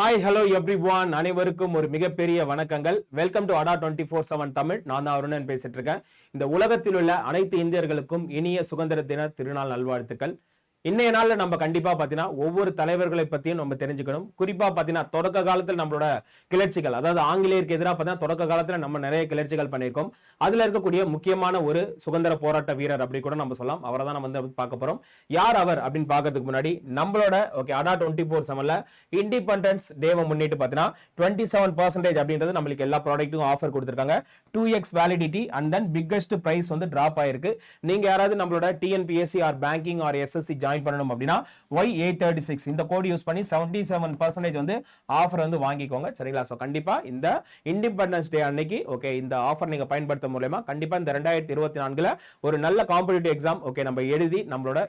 Hi hello every one அனைவருக்கும் ஒரு மிகப்பெரிய வணக்கங்கள். Welcome to Adda twenty four seven Tamil நான் தான் அருணன் பேசிட்டு இருக்கேன். இந்த உலகத்தில் உள்ள அனைத்து இந்தியர்களுக்கும் இனிய சுதந்திர தின திருநாள் நல்வாழ்த்துக்கள். இன்றைய நாளில் நம்ம கண்டிப்பாக பார்த்தீங்கன்னா ஒவ்வொரு தலைவர்களை பற்றியும் நம்ம தெரிஞ்சுக்கணும். குறிப்பாக பார்த்தீங்கன்னா தொடக்க காலத்தில் நம்மளோட கிளர்ச்சிகள் அதாவது ஆங்கிலேயருக்கு எதிராக பார்த்தீங்கன்னா தொடக்க காலத்தில் நம்ம நிறைய கிளர்ச்சிகள் பண்ணியிருக்கோம். அதில் இருக்கக்கூடிய முக்கியமான ஒரு சுதந்திர போராட்ட வீரர் அப்படி கூட நம்ம சொல்லலாம். அவரை தான் நம்ம வந்து பார்க்க போகிறோம் யார் அவர் அப்படின்னு பார்க்கறதுக்கு முன்னாடி நம்மளோட ஓகே அடா டுவெண்ட்டி ஃபோர் செவனில் இண்டிபெண்டன்ஸ் டேவை முன்னிட்டு பார்த்தீங்கன்னா டுவெண்ட்டி செவன் பர்சன்டேஜ் அப்படின்றது நம்மளுக்கு எல்லா ப்ராடக்ட்டுக்கும் ஆஃபர் கொடுத்துருக்காங்க. Two X validity and then biggest price வந்து ட்ராப் ஆயிருக்கு. நீங்கள் யாராவது நம்மளோட TNPSC or banking or SSC join join பண்ணணும் அப்படின்னா ஒய் ஏ தேர்ட்டி சிக்ஸ் இந்த கோடு யூஸ் பண்ணி செவன்டி செவன் பர்சன்டேஜ் வந்து ஆஃபர் வந்து வாங்கிக்கோங்க. சரிங்களா? ஸோ கண்டிப்பாக இந்த இண்டிபெண்டன்ஸ் டே அன்னைக்கு ஓகே இந்த ஆஃபர் நீங்கள் பயன்படுத்த மூலயமா கண்டிப்பாக இந்த ரெண்டாயிரத்தி இருபத்தி நான்கில் ஒரு நல்ல காம்படிட்டிவ் எக்ஸாம் ஓகே நம்ம எழுதி நம்மளோட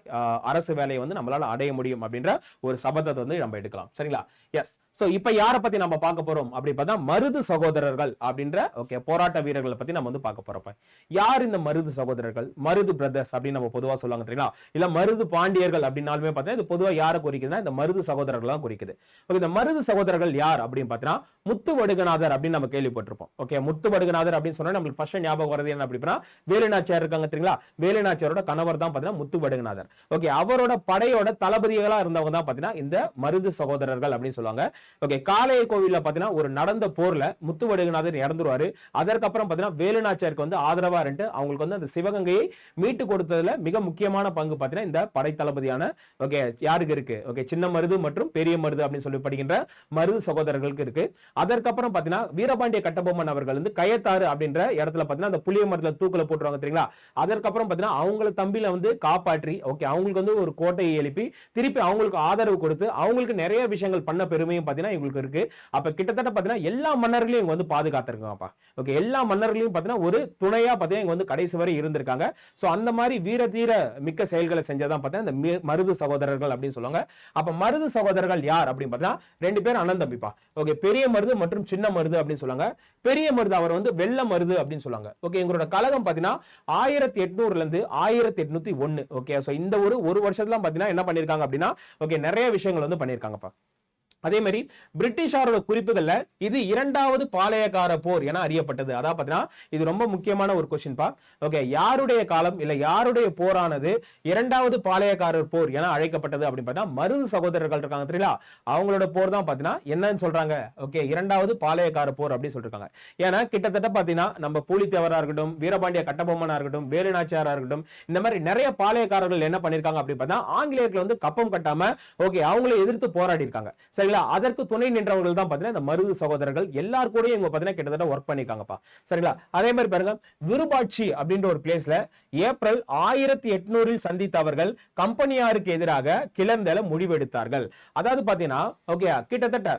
அரசு வேலையை வந்து நம்மளால் அடைய முடியும் அப்படின்ற ஒரு சபதத்தை வந்து நம்ம எடுக்கலாம். சரிங்களா? எஸ் ஸோ இப்போ யாரை பற்றி நம்ம பார்க்க போகிறோம் அப்படி பார்த்தா மருது சகோதரர்கள் அப்படின்ற ஓகே போராட்ட வீரர்களை பற்றி நம்ம வந்து பார்க்க போகிறப்ப யார் இந்த மருது சகோதரர்கள்? மருது பிரதர்ஸ் அப்படின்னு நம்ம பொதுவாக சொல்லுவாங்க தெரியுங்களா? இல்லை மருது பாண்டியர்கள் சகோதரர்கள் அப்படின்னாலுமே பார்த்தீங்கன்னா இது பொதுவாக யாரை குறிக்குதுன்னா இந்த மருது சகோதரர்கள் தான் குறிக்குது. ஓகே இந்த மருது சகோதரர்கள் யார் அப்படின்னு பார்த்தீங்கன்னா முத்து வடுகநாதர் அப்படின்னு நம்ம கேள்விப்பட்டிருப்போம். ஓகே முத்து வடுகநாதர் அப்படின்னு சொன்னா நம்மளுக்கு ஃபர்ஸ்ட் ஞாபகம் வரது என்ன அப்படின்னா வேலுநாச்சியார் இருக்காங்க தெரியுங்களா? வேலுநாச்சியாரோட கணவர் தான் பார்த்தீங்கன்னா முத்து வடுகநாதர். ஓகே அவரோட படையோட தளபதிகளாக இருந்தவங்க தான் பார்த்தீங்கன்னா இந்த மருது சகோதரர்கள் அப்படின்னு சொல்லுவாங்க. ஓகே காளைய கோவிலில் பார்த்தீங்கன்னா ஒரு நடந்த போரில் முத்து வடுகநாதர் இறந்துருவாரு. அதற்கப்புறம் பார்த்தீங்கன்னா வேலுநாச்சியாருக்கு வந்து ஆதரவாக இருந்துட்டு அவங்களுக்கு வந்து அந்த சிவகங்கையை மீட்டு கொடுத்ததுல மிக முக்கியமான பங்கு பார்த்தீங்கன்னா இந்த படை தளபதி மாதிரியான ஓகே யாருக்கு இருக்கு? ஓகே சின்ன மருது மற்றும் பெரிய மருது அப்படின்னு சொல்லி படிக்கின்ற மருது சகோதரர்களுக்கு இருக்கு. அதற்கப்புறம் பார்த்தீங்கன்னா வீரபாண்டிய கட்டபொம்மன் அவர்கள் வந்து கயத்தாறு அப்படின்ற இடத்துல பார்த்தீங்கன்னா அந்த புளிய மரத்துல தூக்கில போட்டுருவாங்க தெரியுங்களா? அதற்கப்புறம் பார்த்தீங்கன்னா அவங்கள தம்பியில வந்து காப்பாற்றி ஓகே அவங்களுக்கு வந்து ஒரு கோட்டையை எழுப்பி திருப்பி அவங்களுக்கு ஆதரவு கொடுத்து அவங்களுக்கு நிறைய விஷயங்கள் பண்ண பெருமையும் பார்த்தீங்கன்னா இவங்களுக்கு இருக்கு. அப்ப கிட்டத்தட்ட பார்த்தீங்கன்னா எல்லா மன்னர்களையும் இவங்க வந்து பாதுகாத்திருக்காங்கப்பா. ஓகே எல்லா மன்னர்களையும் பார்த்தீங்கன்னா ஒரு துணையா பார்த்தீங்கன்னா இவங்க வந்து கடைசி வரை இருந்திருக்காங்க. ஸோ அந்த மாதிரி வீர தீர மிக்க செயல்களை செஞ்சதான் பார்த்தீங்கன்னா இந்த மி- மருது சகோதரர்கள் அப்படின்னு சொல்லுவாங்க. அப்ப மருது சகோதரர்கள் யார் அப்படின்னு பார்த்தீங்கன்னா ரெண்டு பேர் அண்ணன் தம்பிப்பா. ஓகே பெரிய மருது மற்றும் சின்ன மருது அப்படின்னு சொல்லுவாங்க. பெரிய மருது அவர் வந்து வெள்ள மருது அப்படின்னு சொல்லுவாங்க. ஓகே எங்களோட கழகம் பார்த்தீங்கன்னா ஆயிரத்தி எட்நூறுல இருந்து ஆயிரத்தி எட்நூத்தி ஒன்னு ஓகே ஸோ இந்த ஒரு ஒரு வருஷத்துல பார்த்தீங்கன்னா என்ன பண்ணியிருக்காங்க அப்படின்னா ஓகே நிறைய விஷயங்கள் வந்து பண்ணியிருக்காங்கப்பா அதே மாதிரி பிரிட்டிஷாரோட குறிப்புகள்ல இது இரண்டாவது பாளையக்கார போர் என அறியப்பட்டது. அதாவது பார்த்தீங்கன்னா இது ரொம்ப முக்கியமான ஒரு கொஸ்டின் பா. ஓகே யாருடைய காலம் இல்ல யாருடைய போரானது இரண்டாவது பாளையக்காரர் போர் என அழைக்கப்பட்டது அப்படின்னு பார்த்தீங்கன்னா மருது சகோதரர்கள் இருக்காங்க தெரியல அவங்களோட போர் தான் பார்த்தீங்கன்னா என்னன்னு சொல்றாங்க. ஓகே இரண்டாவது பாளையக்கார போர் அப்படின்னு சொல்லிருக்காங்க. ஏன்னா கிட்டத்தட்ட பார்த்தீங்கன்னா நம்ம பூலித்தேவரா இருக்கட்டும் வீரபாண்டிய கட்டபொம்மனா இருக்கட்டும் வேலுநாச்சியாரா இருக்கட்டும் இந்த மாதிரி நிறைய பாளையக்காரர்கள் என்ன பண்ணிருக்காங்க அப்படின்னு பார்த்தீங்கன்னா ஆங்கிலேயர்கள் வந்து கப்பம் கட்டாம ஓகே அவங்களே எதிர்த்து போராடி இருக்காங்க சரி சரிங்களா அதற்கு துணை நின்றவர்கள் தான் பார்த்தீங்கன்னா இந்த மருது சகோதரர்கள் எல்லார் கூடயும் இவங்க பார்த்தீங்கன்னா கிட்டத்தட்ட ஒர்க் பண்ணிருக்காங்கப்பா. சரிங்களா? அதே மாதிரி பாருங்க விருபாட்சி அப்படின்ற ஒரு பிளேஸ்ல ஏப்ரல் ஆயிரத்தி எட்நூறில் சந்தித்த அவர்கள் கம்பெனியாருக்கு எதிராக கிளர்ந்தல முடிவெடுத்தார்கள். அதாவது பாத்தீங்கன்னா ஓகே கிட்டத்தட்ட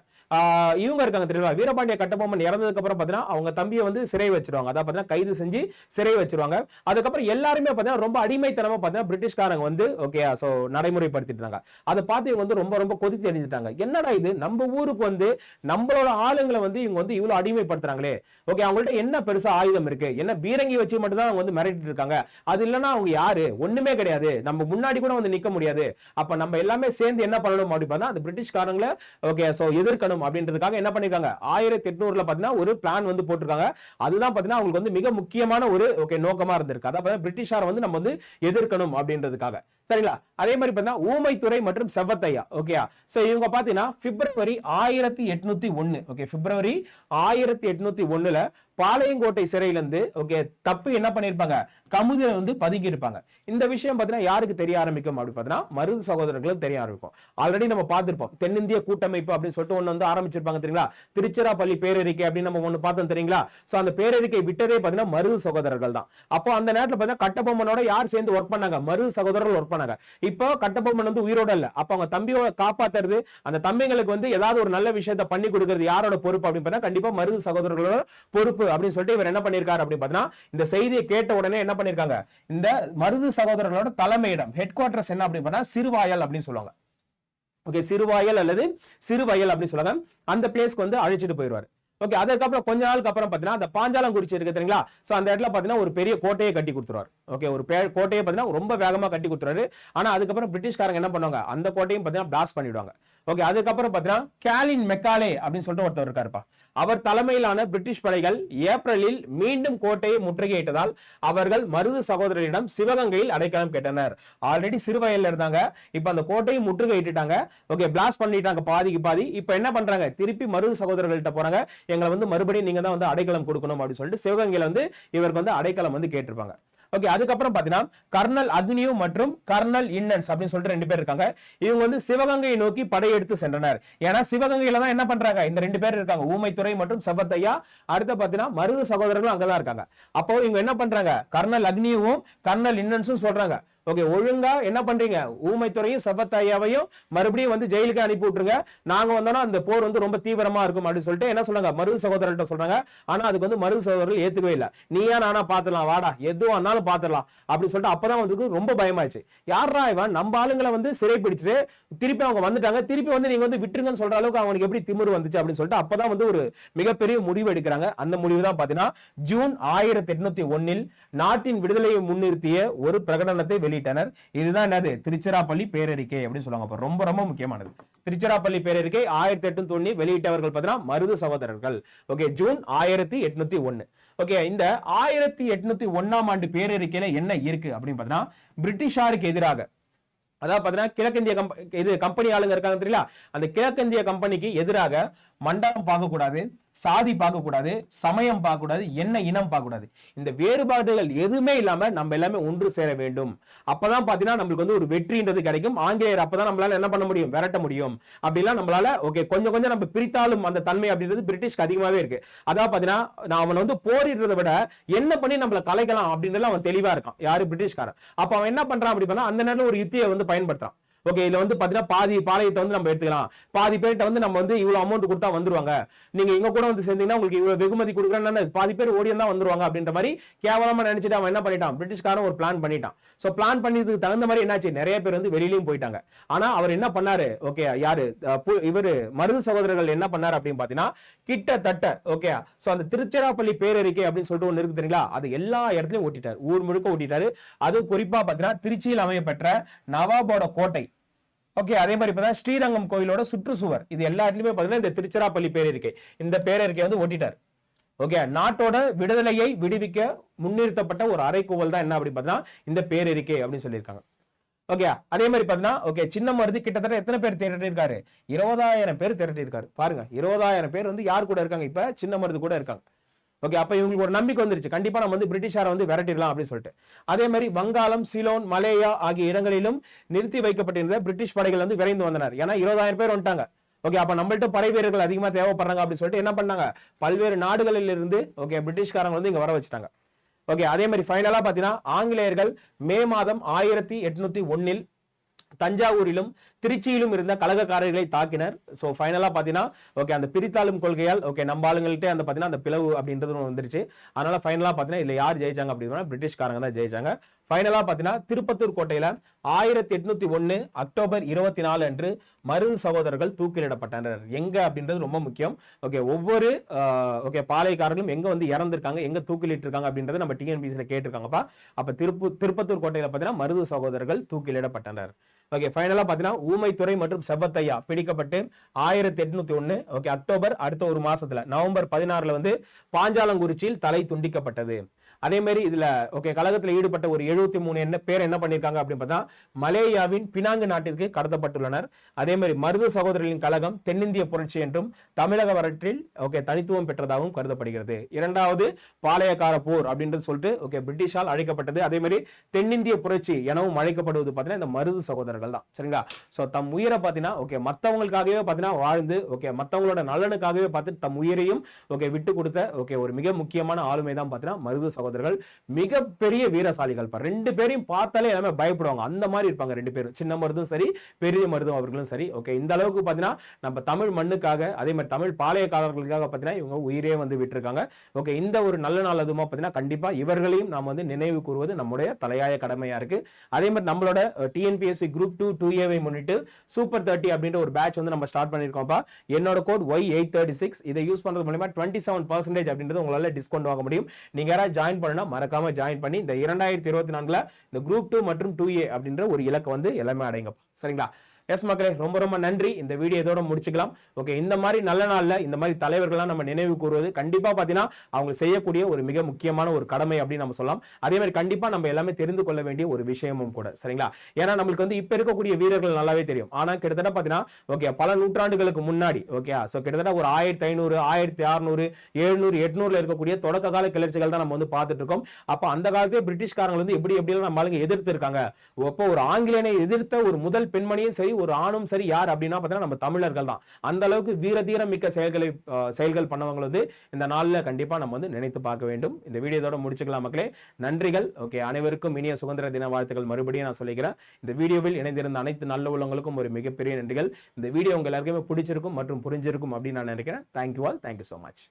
இவங்க இருக்காங்க தெரியுமா? வீரபாண்டிய கட்டபொம்மன் இறந்ததுக்கு அப்புறம் பார்த்தீங்கன்னா அவங்க தம்பியை வந்து சிறை வச்சிருவாங்க. அதாவது பார்த்தீங்கன்னா கைது செஞ்சு சிறை வச்சிருவாங்க. அதுக்கப்புறம் எல்லாருமே பார்த்தீங்கன்னா ரொம்ப அடிமைத்தனமாக பார்த்தீங்கன்னா பிரிட்டிஷ்காரங்க வந்து ஓகே ஸோ நடைமுறைப்படுத்திட்டு இருந்தாங்க. அதை பார்த்து இவங்க வந்து ரொம்ப ரொம்ப கொதித்து எரிஞ்சிட்டாங்க. என்னடா இது? நம்ம ஊருக்கு வந்து நம்மளோட ஆளுங்களை வந்து இவங்க வந்து இவ்வளவு அடிமைப்படுத்துறாங்களே. ஓகே அவங்கள்ட்ட என்ன பெருசா ஆயுதம் இருக்கு? என்ன பீரங்கி வச்சு மட்டும் தான் அவங்க வந்து மிரட்டிட்டு இருக்காங்க? அது இல்லைன்னா அவங்க யாரு? ஒண்ணுமே கிடையாது. நம்ம முன்னாடி கூட வந்து நிக்க முடியாது. அப்ப நம்ம எல்லாமே சேர்ந்து என்ன பண்ணணும் அப்படி பார்த்தா அந்த பிரிட்டிஷ்காரங்களை ஓகே ஸோ எதிர்க்கணும். அப்படின்றதுக்காக என்ன பண்ணிருக்காங்க? ஆயிரத்தி எட்நூறுல பாத்தீங்கன்னா ஒரு பிளான் வந்து போட்டிருக்காங்க. அதுதான் பாத்தீங்கன்னா அவங்களுக்கு வந்து மிக முக்கியமான ஒரு ஓகே நோக்கமா இருந்திருக்கு. அதாவது பாத்தீங்கன்னா பிரிட்டிஷாரை வந்து நம்ம வந்து எதிர்க்கணும் அப்படின்றதுக்காக. சரிங்களா? அதே மாதிரி பார்த்தீங்கன்னா ஊமைத்துறை மற்றும் செவ்வத்தையா? ஓகேயா ஸோ இவங்க பார்த்தீங்கன்னா பிப்ரவரி ஆயிரத்தி எட்நூத்தி ஒன்று ஓகே பிப்ரவரி ஆயிரத்தி எட்நூத்தி ஒன்றுல பாளையங்கோட்டை சிறையிலேருந்து ஓகே தப்பு என்ன பண்ணியிருப்பாங்க? கமுதியில் வந்து பதுக்கி இருப்பாங்க இந்த விஷயம் பாத்தீங்கன்னா யாருக்கு தெரிய ஆரம்பிக்கும் அப்படி பார்த்தீங்கன்னா மருது சகோதரர்களுக்கு தெரிய ஆரம்பிக்கும். ஆல்ரெடி நம்ம பார்த்திருப்போம். தென்னிந்திய கூட்டமைப்பு அப்படின்னு சொல்லிட்டு ஒன்று வந்து ஆரம்பிச்சிருப்பாங்க தெரியுங்களா? திருச்சிராப்பள்ளி பேரறிக்கை அப்படின்னு நம்ம ஒன்று பார்த்தோம் தெரியுங்களா? ஸோ அந்த பேரறிக்கை விட்டதே பாத்தீங்கன்னா மருது சகோதரர்கள் தான். அப்போ அந்த நேரத்தில் பார்த்தீங்கன்னா கட்டபொம்மனோட யார் சேர்ந்து ஒர்க் பண்ணாங்க? மருது சகோதரர்கள் ஒர்க் பண்ணாங்க இப்போ கட்டபொம்மன் வந்து உயிரோட இல்ல. அப்ப அவங்க தம்பியோட காப்பாத்துறது அந்த தம்பிங்களுக்கு வந்து ஏதாவது ஒரு நல்ல விஷயத்த பண்ணி கொடுக்கறது யாரோட பொறுப்பு அப்படின்னு பார்த்தா கண்டிப்பா மருது சகோதரர்களோட பொறுப்பு அப்படின்னு சொல்லிட்டு இவர் என்ன பண்ணிருக்காரு அப்படின்னு பார்த்தீங்கன்னா இந்த செய்தியை கேட்ட உடனே என்ன பண்ணிருக்காங்க இந்த மருது சகோதரர்களோட தலைமையிடம் ஹெட் குவார்டர்ஸ் என்ன அப்படின்னு பார்த்தா சிறுவாயல் அப்படின்னு சொல்லுவாங்க. ஓகே சிறுவாயல் அல்லது சிறுவயல் அப்படின்னு சொல்லுவாங்க. அந்த பிளேஸ்க்கு வந்து அழைச்சிட்டு போயிடுவார். ஓகே அதுக்கப்புறம் கொஞ்ச நாளுக்கு அப்புறம் பார்த்தீங்கன்னா அந்த பாஞ்சாலங்குறிச்சி இருக்கு தெரியுங்களா? ஸோ அந்த இடத்துல பார்த்தீங்கன்னா ஒரு பெரிய கோட்டையை கட்டி கொடுத்துருவார். ஓகே ஒரு கோட்டையை பார்த்தீங்கன்னா ரொம்ப வேகமாக கட்டி கொடுத்துருவாரு. ஆனால் அதுக்கப்புறம் பிரிட்டிஷ்காரங்க என்ன பண்ணுவாங்க? அந்த கோட்டையும் பார்த்தீங்கன்னா பிளாஸ்ட் பண்ணிடுவாங்க. ஓகே அதுக்கப்புறம் பார்த்தீங்கன்னா கேலின் மெக்காலே அப்படின்னு சொல்லிட்டு ஒருத்தர் இருக்காருப்பா. அவர் தலைமையிலான பிரிட்டிஷ் படைகள் ஏப்ரலில் மீண்டும் கோட்டையை முற்றுகையிட்டதால் அவர்கள் மருது சகோதரரிடம் சிவகங்கையில் அடைக்கலம் கேட்டனர். ஆல்ரெடி சிறுவயல்ல இருந்தாங்க. இப்போ அந்த கோட்டையை முற்றுகையிட்டுட்டாங்க. ஓகே பிளாஸ்ட் பண்ணிட்டாங்க பாதிக்கு பாதி. இப்போ என்ன பண்றாங்க? திருப்பி மருது சகோதரர்கள்ட்ட போறாங்க. எங்களை வந்து மறுபடியும் நீங்க தான் வந்து அடைக்கலம் கொடுக்கணும் அப்படின்னு சொல்லிட்டு சிவகங்கையில வந்து இவருக்கு வந்து அடைக்கலம் வந்து கேட்டிருப்பாங்க. ஓகே அதுக்கப்புறம் பார்த்தீங்கன்னா கர்னல் அக்னியு மற்றும் கர்னல் இன்னன்ஸ் அப்படின்னு சொல்லிட்டு ரெண்டு பேர் இருக்காங்க. இவங்க வந்து சிவகங்கையை நோக்கி படையெடுத்து சென்றனர். ஏன்னா சிவகங்கையில தான் என்ன பண்றாங்க? இந்த ரெண்டு பேர் இருக்காங்க. ஊமைத்துறை மற்றும் செவத்தையா அடுத்து பார்த்தீங்கன்னா மருது சகோதரர்களும் அங்கதான் இருக்காங்க. அப்போ இவங்க என்ன பண்றாங்க? கர்னல் அக்னியும் கர்னல் இன்னன்ஸும் சொல்றாங்க. ஓகே ஒழுங்கா என்ன பண்றீங்க? ஊமைத்துறையும் செவத்தையாவையும் மறுபடியும் வந்து ஜெயிலுக்கு அனுப்பி விட்டுருங்க. நாங்க வந்தோம்னா அந்த போர் வந்து ரொம்ப தீவிரமா இருக்கும் அப்படின்னு சொல்லிட்டு என்ன சொல்றாங்க? மருது சகோதரர்கிட்ட சொல்றாங்க. ஆனா அதுக்கு வந்து மருது சகோதரர்கள் ஏத்துக்கவே இல்லை. நீயா நானா பாத்துலாம் வாடா. எதுவும் ஆனாலும் பாத்துடலாம் அப்படின்னு சொல்லிட்டு அப்பதான் வந்து ரொம்ப பயமாச்சு யாரா இவன்? நம்ம ஆளுங்களை வந்து சிறை பிடிச்சிட்டு திருப்பி அவங்க வந்துட்டாங்க. திருப்பி வந்து நீங்க வந்து விட்டுருங்கன்னு சொல்ற அளவுக்கு அவனுக்கு எப்படி திமிரு வந்துச்சு அப்படின்னு சொல்லிட்டு அப்பதான் வந்து ஒரு மிகப்பெரிய முடிவு எடுக்கிறாங்க. அந்த முடிவு தான் பாத்தீங்கன்னா ஜூன் ஆயிரத்தி எட்நூத்தி ஒன்னில் நாட்டின் விடுதலையை முன்னிறுத்திய ஒரு பிரகடனத்தை வெளியே வெளியிட்டனர் இதுதான் என்னது திருச்சிராப்பள்ளி பேரறிக்கை அப்படின்னு சொல்லுவாங்க ரொம்ப ரொம்ப முக்கியமானது திருச்சிராப்பள்ளி பேரறிக்கை ஆயிரத்தி எட்நூத்தி ஒண்ணு வெளியிட்டவர்கள் பார்த்தீங்கன்னா மருது சகோதரர்கள் ஓகே ஜூன் ஆயிரத்தி எட்நூத்தி ஒன்னு ஓகே இந்த ஆயிரத்தி எட்நூத்தி ஒன்னாம் ஆண்டு பேரறிக்கையில என்ன இருக்கு அப்படின்னு பார்த்தீங்கன்னா பிரிட்டிஷாருக்கு எதிராக அதாவது பார்த்தீங்கன்னா கிழக்கிந்திய கம்ப இது கம்பெனி ஆளுங்க இருக்காங்க தெரியல அந்த கிழக்கிந்திய கம்பெனிக்கு எதிராக மண்டலம் பார்க்கக்கூடாது சாதி பார்க்கக்கூடாது சமயம் பார்க்கக்கூடாது என்ன இனம் பார்க்கக்கூடாது. இந்த வேறுபாடுகள் எதுவுமே இல்லாமல் நம்ம எல்லாமே ஒன்று சேர வேண்டும். அப்பதான் பார்த்தீங்கன்னா நம்மளுக்கு வந்து ஒரு வெற்றின்றது கிடைக்கும். ஆங்கிலேயர் அப்பதான் நம்மளால என்ன பண்ண முடியும்? விரட்ட முடியும். அப்படிலாம் நம்மளால ஓகே கொஞ்சம் கொஞ்சம் நம்ம பிரித்தாலும் அந்த தன்மை அப்படின்றது பிரிட்டிஷ்க்கு அதிகமாகவே இருக்கு. அதான் பார்த்தீங்கன்னா நான் அவனை வந்து போரிடுறதை விட என்ன பண்ணி நம்மள கலைக்கலாம் அப்படின்றதுல அவன் தெளிவாக இருக்கான். யாரு? பிரிட்டிஷ்காரன். அப்போ அவன் என்ன பண்றான் அப்படி பண்ணா அந்த நேரத்தில் ஒரு யுத்தியை வந்து பயன்படுத்துறான். ஓகே இதுல வந்து பாத்தீங்கன்னா பாதி பாளையத்தை வந்து நம்ம எடுத்துக்கலாம். பாதி பேர்கிட்ட வந்து நம்ம வந்து இவ்வளவு அமௌண்ட் கொடுத்தா வந்துருவாங்க. நீங்க இங்க கூட வந்து சேர்ந்தீங்கன்னா உங்களுக்கு இவ்வளவு வெகுமதி கொடுக்குறேன்னு பாதி பேர் ஓடி தான் வந்துருவாங்க அப்படின்ற மாதிரி கேவலமா நினைச்சிட்டு அவன் என்ன பண்ணிட்டான்? பிரிட்டிஷ்காரன் ஒரு பிளான் பண்ணிட்டான். சோ பிளான் பண்ணதுக்கு தகுந்த மாதிரி என்னாச்சு? நிறைய பேர் வந்து வெளியிலயும் போயிட்டாங்க. ஆனா அவர் என்ன பண்ணாரு? ஓகே யாரு? இவர் மருது சகோதரர்கள் என்ன பண்ணாரு அப்படின்னு பாத்தீங்கன்னா கிட்டத்தட்ட ஓகே சோ அந்த திருச்சிராப்பள்ளி பேரறிக்கை அப்படின்னு சொல்லிட்டு ஒன்று இருக்கு தெரியுங்களா? அது எல்லா இடத்துலயும் ஓட்டிட்டார். ஊர் முழுக்க ஓட்டிட்டாரு. அதுவும் குறிப்பா பாத்தீங்கன்னா திருச்சியில் அமையப்பெற்ற நவாபோட கோட்டை. ஓகே அதே மாதிரி பார்த்தா ஸ்ரீரங்கம் கோயிலோட சுற்றுச்சுவர். இது எல்லா இடத்துலயுமே பார்த்தீங்கன்னா இந்த திருச்சிராப்பள்ளி பேரறிக்கை இந்த பேரறிக்கை வந்து ஓட்டிட்டார். ஓகே நாட்டோட விடுதலையை விடுவிக்க முன்னிறுத்தப்பட்ட ஒரு அறைகூவல் தான் என்ன அப்படின்னு பார்த்தீங்கன்னா இந்த பேரறிக்கை அப்படின்னு சொல்லியிருக்காங்க. ஓகே அதே மாதிரி பார்த்தீங்கன்னா ஓகே சின்ன மருது கிட்டத்தட்ட எத்தனை பேர் திரட்டியிருக்காரு இருபதாயிரம் பேர் திரட்டியிருக்காரு பாருங்க இருபதாயிரம் பேர் வந்து யார் கூட இருக்காங்க? இப்போ சின்ன மருது கூட இருக்காங்க. ஓகே அப்போ இவங்களுக்கு ஒரு நம்பிக்கை வந்துருச்சு. கண்டிப்பாக நம்ம வந்து பிரிட்டிஷாரை வந்து விரட்டிடலாம் அப்படின்னு சொல்லிட்டு. அதே மாதிரி வங்காளம் சிலோன் மலேயா ஆகிய இடங்களிலும் நிறுத்தி வைக்கப்பட்டிருந்த பிரிட்டிஷ் படைகள் வந்து விரைந்து வந்தனர். ஏன்னா இருபதாயிரம் பேர் வந்துட்டாங்க. ஓகே அப்போ நம்மள்ட்ட படை வீரர்கள் அதிகமாக தேவைப்படுறாங்க அப்படின்னு சொல்லிட்டு என்ன பண்ணாங்க? பல்வேறு நாடுகளில் இருந்து ஓகே பிரிட்டிஷ்காரங்க வந்து இங்கே வர வச்சுட்டாங்க. ஓகே அதே மாதிரி ஃபைனலாக பார்த்தீங்கன்னா ஆங்கிலேயர்கள் மே மாதம் ஆயிரத்தி எட்நூத்தி ஒன்னில் தஞ்சாவூரிலும் திருச்சியிலும் இருந்த கழகக்காரர்களை தாக்கினர். ஸோ ஃபைனலாக பார்த்தீங்கன்னா ஓகே அந்த பிரித்தாளும் கொள்கையால் ஓகே நம்ம ஆளுங்கள்ட்டே அந்த பார்த்தீங்கன்னா அந்த பிளவு அப்படின்றது வந்துருச்சு. அதனால் ஃபைனலாக பார்த்தீங்கன்னா இதில் யார் ஜெயிச்சாங்க அப்படின்னா பிரிட்டிஷ்காரங்க தான் ஜெயிச்சாங்க. ஃபைனலாக பார்த்தீங்கன்னா திருப்பத்தூர் கோட்டையில் ஆயிரத்தி எட்நூத்தி ஒன்று அக்டோபர் இருபத்தி நாலு அன்று மருது சகோதரர்கள் தூக்கிலிடப்பட்டனர். எங்கே அப்படின்றது ரொம்ப முக்கியம். ஓகே ஒவ்வொரு ஓகே பாளையக்காரர்களும் எங்கே வந்து இறந்துருக்காங்க எங்கே தூக்கிலிட்டு இருக்காங்க அப்படின்றத நம்ம டிஎன்பிசியில் கேட்டிருக்காங்கப்பா. அப்போ திருப்பு திருப்பத்தூர் கோட்டையில் பார்த்தீங்கன்னா மருது சகோதரர்கள் தூக்கிலிடப்பட்டனர். ஓகே ஃபைனலாக பார்த்தீங்கன்னா ஊமைத்துறை மற்றும் செவ்வத்தையா பிடிக்கப்பட்டு ஆயிரத்தி எட்நூத்தி ஒன்று ஓகே அக்டோபர் அடுத்த ஒரு மாசத்துல நவம்பர் பதினாறுல வந்து பாஞ்சாலங்குறிச்சியில் தலை துண்டிக்கப்பட்டது. அதே மாதிரி இதுல ஓகே கழகத்தில் ஈடுபட்ட ஒரு எழுபத்தி மூணு என்ன பேர் என்ன பண்ணிருக்காங்க அப்படின்னு பார்த்தா மலேயாவின் பினாங்கு நாட்டிற்கு கடத்தப்பட்டுள்ளனர். அதே மாதிரி மருது சகோதரர்களின் கழகம் தென்னிந்திய புரட்சி என்றும் தமிழக வரற்றில் ஓகே தனித்துவம் பெற்றதாகவும் கருதப்படுகிறது. இரண்டாவது பாளையக்கார போர் அப்படின்றது சொல்லிட்டு ஓகே பிரிட்டிஷால் அழைக்கப்பட்டது. அதே மாதிரி தென்னிந்திய புரட்சி எனவும் அழைக்கப்படுவது பார்த்தீங்கன்னா இந்த மருது சகோதரர்கள் தான். சரிங்களா? ஸோ தம் உயிரை பார்த்தீங்கன்னா ஓகே மற்றவங்களுக்காகவே பார்த்தீங்கன்னா வாழ்ந்து ஓகே மற்றவங்களோட நலனுக்காகவே பார்த்து தம் உயிரையும் ஓகே விட்டு கொடுத்த ஓகே ஒரு மிக முக்கியமான ஆளுமை தான் பார்த்தீங்கன்னா மருது சகோதரர்கள். மிகப்பெரிய வீரசாலிகள் இப்போ ரெண்டு பேரையும் பார்த்தாலே எல்லாமே பயப்படுவாங்க. அந்த மாதிரி இருப்பாங்க ரெண்டு பேரும். சின்ன மருதும் சரி பெரிய மருதும் அவர்களும் சரி ஓகே இந்த அளவுக்கு பார்த்தீங்கன்னா நம்ம தமிழ் மண்ணுக்காக அதே மாதிரி தமிழ் பாளையக்காரர்களுக்காக பார்த்தீங்கன்னா இவங்க உயிரே வந்து விட்டுருக்காங்க. ஓகே இந்த ஒரு நல்ல நாள் அதுமா பார்த்தீங்கன்னா கண்டிப்பாக இவர்களையும் நாம் வந்து நினைவு கூறுவது நம்முடைய தலையாய கடமையாக இருக்குது அதே மாதிரி நம்மளோட டிஎன்பிஎஸ்சி குரூப் டூ டூ ஏவை முன்னிட்டு சூப்பர் தேர்ட்டி அப்படின்ற ஒரு பேட்ச் வந்து நம்ம ஸ்டார்ட் பண்ணியிருக்கோம்ப்பா. என்னோட code Y eight thirty six இதை யூஸ் பண்றது மூலமா டுவெண்ட்டி செவன் பர்சன்டேஜ் அப்படின்றது உங்களால டிஸ்கவுண்ட் வாங்க முடியும். நீங்க யாராவது ஜாயின் பண்ணா மறக்காம ஜாயின் பண்ணி இந்த இரண்டாயிரத்தி இருபத்தி நான்கில் இந்த குரூப் டூ மற்றும் டூ ஏ அப்படின்ற ஒரு இலக்கை வந்து எல்லாமே அடைங்க. சரிங்களா? எஸ் மக்களே ரொம்ப ரொம்ப நன்றி. இந்த வீடியோ இதோட முடிச்சுக்கலாம். ஓகே இந்த மாதிரி நல்ல நாளில் இந்த மாதிரி தலைவர்கள்லாம் நம்ம நினைவு கூறுவது கண்டிப்பாக பார்த்தீங்கன்னா அவங்க செய்யக்கூடிய ஒரு மிக முக்கியமான ஒரு கடமை அப்படின்னு நம்ம சொல்லலாம். அதே மாதிரி கண்டிப்பாக நம்ம எல்லாமே தெரிந்து கொள்ள வேண்டிய ஒரு விஷயமும் கூட சரிங்களா? ஏன்னா நம்மளுக்கு வந்து இப்போ இருக்கக்கூடிய வீரர்கள் நல்லாவே தெரியும். ஆனால் கிட்டத்தட்ட பார்த்தீங்கன்னா ஓகே பல நூற்றாண்டுகளுக்கு முன்னாடி ஓகே ஸோ கிட்டத்தட்ட ஒரு ஆயிரத்தி ஐநூறு ஆயிரத்தி அறுநூறு எழுநூறு எட்நூறுல இருக்கக்கூடிய தொடக்க கால கிளர்ச்சிகள் தான் நம்ம வந்து பார்த்துட்டு இருக்கோம். அப்போ அந்த காலத்திலே பிரிட்டிஷ்காரங்க வந்து எப்படி எப்படிலாம் நம்ம ஆளுங்க எதிர்த்து இருக்காங்க? அப்போ ஒரு ஆங்கிலேயனை எதிர்த்த ஒரு முதல் பெண்மணியும் சரி ஒரு ஆணும் சரி யார் அப்படின்னா பார்த்தீங்கன்னா நம்ம தமிழர்கள் தான். அந்த அளவுக்கு வீர தீரம் மிக்க செயல்களை செயல்கள் பண்ணவங்க வந்து இந்த நாளில் கண்டிப்பாக நம்ம வந்து நினைத்து பார்க்க வேண்டும். இந்த வீடியோதோட முடிச்சுக்கலாம் மக்களே. நன்றிகள். ஓகே அனைவருக்கும் இனிய சுதந்திர தின வாழ்த்துக்கள். மறுபடியும் நான் சொல்லிக்கிறேன். இந்த வீடியோவில் இணைந்திருந்த அனைத்து நல்ல உள்ளவங்களுக்கும் ஒரு மிகப்பெரிய நன்றிகள். இந்த வீடியோ உங்கள் எல்லாருக்குமே பிடிச்சிருக்கும் மற்றும் புரிஞ்சிருக்கும் அப்படின்னு நான் நினைக்கிறேன். Thank you all thank you so much